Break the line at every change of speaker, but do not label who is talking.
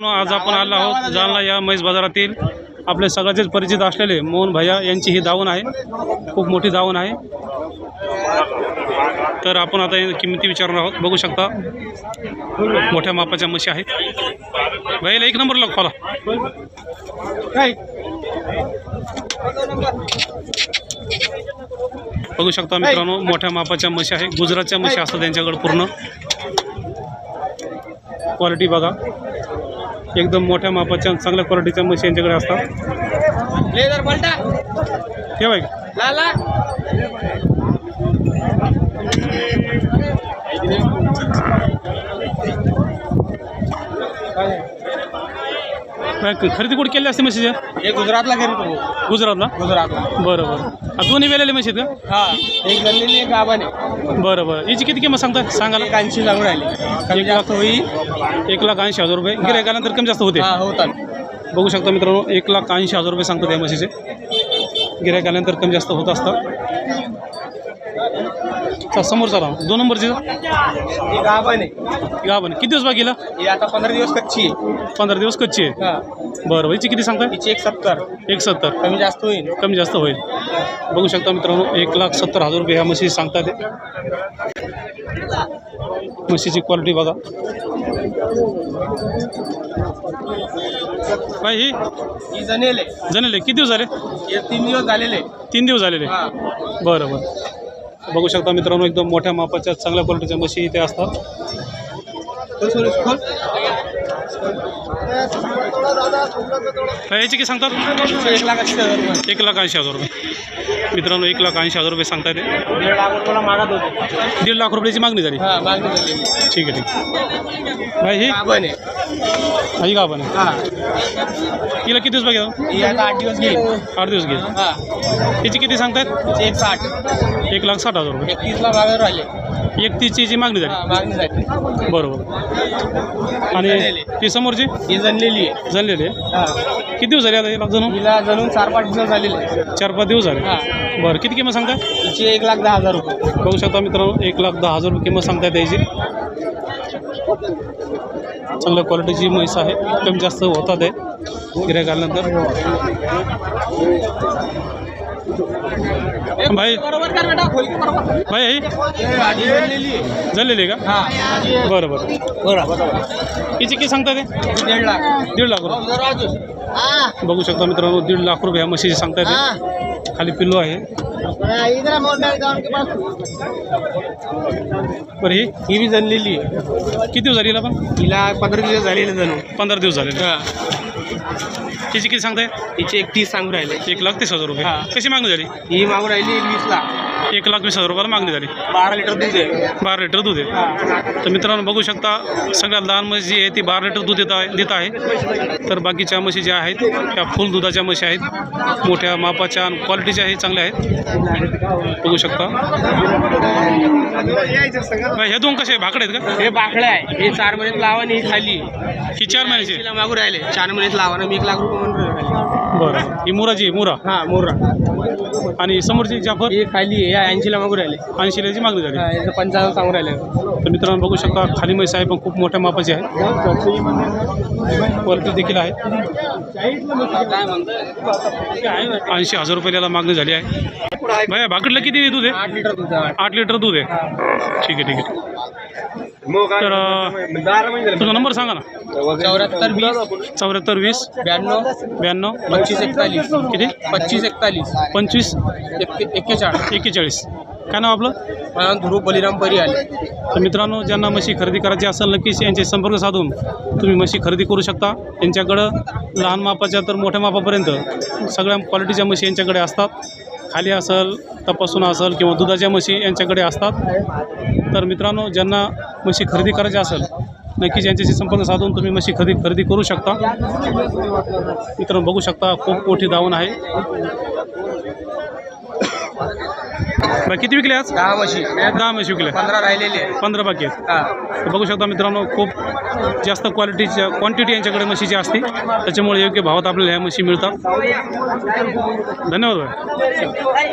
आज आपण आलो आहोत जालना या म्हैस बाजारातील. आपले सगळ्याचेच परिचित असलेले मोहन भैया यांची ही दावण आहे. खूप मोठी दावण आहे. तर आपण आता किंमती विचारणार आहोत. बघू शकता. मोठ्या मापाच्या म्हशी आहेत. भैयाला एक नंबर लग बघू शकता मित्रांनो मोठ्या मापाच्या म्हशी आहे गुजरातच्या म्हशी असतात त्यांच्याकडे पूर्ण. क्वालिटी बघा. एकदम मोठ्या मापाच्या आणि चांगल्या क्वालिटीच्या म्हशी यांच्याकडे असतात.
लेदर पलटा लाला
खरेदी कुठे केली असते म्हशीच्या
हे गुजरातला तो
गुजरातला?
गुजरातला.
बरं बरं दोन्ही वेळेले म्हशी आहेत
हा एक गल्लेली एक
का बरं बरं याची किती किंमत सांगता सांगायला?
एक ऐंशी लागून राहिली. कमी जास्त होईल.
एक लाख ऐंशी हजार रुपये. गिरायकानंतर कमी जास्त होते.
हा होतात.
बघू शकता मित्रांनो एक लाख ऐंशी हजार रुपये सांगतात या म्हशीचे. गिरायकानंतर कमी जास्त होत असतात. चा समोरचा राहा दोन नंबरची
ही गावाने
गाव किती दिवस बाकीला
ही आता पंधरा दिवस कच्ची आहे.
पंधरा दिवस कच्ची आहे.
हा.
बरं याची किती सांगताय?
हिची एक सत्तर.
एक सत्तर.
कमी जास्त होईल.
कमी जास्त होईल. बघू शकता मित्रांनो एक लाख सत्तर हजार रुपये ह्या म्हशी सांगतात. म्हशीची क्वालिटी बघा. काय ही?
ही जनेले
जणले किती दिवस झाले?
हे तीन दिवस झालेले
तीन दिवस झालेले
हा.
बरं बरं. बघू शकता मित्रांनो एकदम मोठ्या मापाच्या चांगल्या क्वालिटीच्या मशीन इथे असतात. याची किती सांगतात
एक लाख अस्सी हजार रुपये
एक लाख ऐंशी हजार रुपये. मित्रांनो एक लाख ऐंशी हजार रुपये सांगता येते.
दीड लाख रुपयाला मागत होते
दीड लाख रुपयाची मागणी झाली.
हा मागणी झालेली
ठीक आहे ठीक आहे. भाई ही?
गावाने
ही का पण
हा.
हिला किती दिवस बघा
ही आठ दिवस घेईल
आठ दिवस घे
हा.
त्याची किती सांगतायत?
एक साठ.
एक लाख साठ हजार रुपये.
एकतीसला मागत राहिले.
एकतीसची जी मागणी झाली.
मागणी झाली.
बरोबर. आणि. ती समोरची?
ही जनलेली आहे.
जणलेली आहे?
हा.
किती दिवस झाले आता जणू
हिला जणून चार पाच दिवस झालेले आहे.
चार पाच दिवस झाले.
हा.
बरं किती किंमत सांगताय?
हिची एक लाख दहा हजार रुपये.
बघू शकता मित्रांनो एक लाख दहा हजार रुपये किंमत सांगताय त्याची. चांगल्या क्वालिटीची म्हैस आहे. कमी जास्त होतात आहे. गिऱ्हाईक आल्यानंतर भाई.
बरोबर कर बेटा. खोल के बरोबर.
भाई ही
ही.
झालेली
हा
का? बरं बरं. हिची किती सांगता ते?
दीड लाख.
दीड लाख रुपये. बघू शकता मित्रांनो दीड लाख रुपये ह्या म्हशीचे सांगता येते खाली पिल्लू आहे.
के
बरं ही?
ही बी आहे.
किती दिवस झाली पण?
हिला पंधरा दिवस झालेले जणू.
पंधरा दिवस झाले हिची किती सांगताय?
हिचे एक तीस सांगू राहिले.
एक लाख तीस हजार रुपये.
हा.
कशी मागणी झाली?
ही मागू राहिली वीस लाख.
एक लाख वीस हजार रुपयाला मागणी झाली.
बारा लिटर दूध आहे.
बारा लिटर दूध आहे.
हा
तर मित्रांनो बघू शकता सगळ्यात लहान म्हशी जी आहे ती बारा लिटर दूध देत आहे देत आहे. तर बाकीच्या म्हशी ज्या आहेत त्या फुल दुधाच्या म्हशी आहेत. मोठ्या मापाच्या आणि क्वालिटीच्या आहेत चांगल्या आहेत. बघू शकता. हे दोन कसे भाकडे आहेत का?
हे बाकडे आहे. हे चार महिन्यात लावा आणि ही खाली.
ही चार महिन्याची
मागू राहिले. चार महिन्यात लावा ना. मी एक लाख रुपये म्हणून
बरं. ही मुराची आहे, मुरा?
हा मोर्रा
आणि समोरची जाफर?
ही खाली या ऐंशीला मागू राहिले.
ऐंशी मागणी झाली?
हा, याचं पंचावन्न सांगू राहिले.
तर मित्रांनो बघू शकता खाली म्हैस आहे पण खूप मोठ्या मापाची आहे क्वालिटी देखील आहे. ऐंशी हजार रुपयाला मागणी झाली आहे. भैया भाकडला किती दूध आहे?
आठ लिटर दूध आहे.
आठ लिटर दूध आहे. ठीक आहे ठीक आहे. तर तुझा नंबर सांगा ना.
चौऱ्याहत्तर वीस.
चौऱ्याहत्तर वीस.
ब्याण्णव.
ब्याण्णव.
पंचवीस एकतालीस.
किती?
पच्चीस एकतालीस.
पंचवीस.
एक्के एक्केचाळीस.
एक्केचाळीस. काय नाव आपलं?
माझा ध्रुव बलिराम परी आले
तर मित्रांनो ज्यांना म्हशी खरेदी करायची असेल नक्कीच यांचे संपर्क साधून तुम्ही म्हशी खरेदी करू शकता. यांच्याकडं लहान मापाच्या तर मोठ्या मापापर्यंत सगळ्या क्वालिटीच्या म्हशी यांच्याकडे असतात. खाली असेल तपासून असेल किंवा दुधाच्या म्हशी यांच्याकडे असतात. तर मित्रांनो ज्यांना म्हशी खरेदी करायची असेल नक्कीच यांच्याशी संपर्क साधून तुम्ही म्हशी खरेदी खरेदी करू शकता. मित्रांनो बघू शकता खूप मोठी दावण आहे. बरं, किती विकले आज?
दहा म्हशी.
दहा म्हशी विकल्या.
पंधरा राहिलेले आहे
पंधरा बाकी आहेत.
हा.
तर बघू शकता मित्रांनो खूप जास्त क्वालिटीच्या क्वांटिटी यांच्याकडे म्हशीची असते त्याच्यामुळे योग्य भावात आपल्याला ह्या म्हशी मिळतात. धन्यवाद भाई.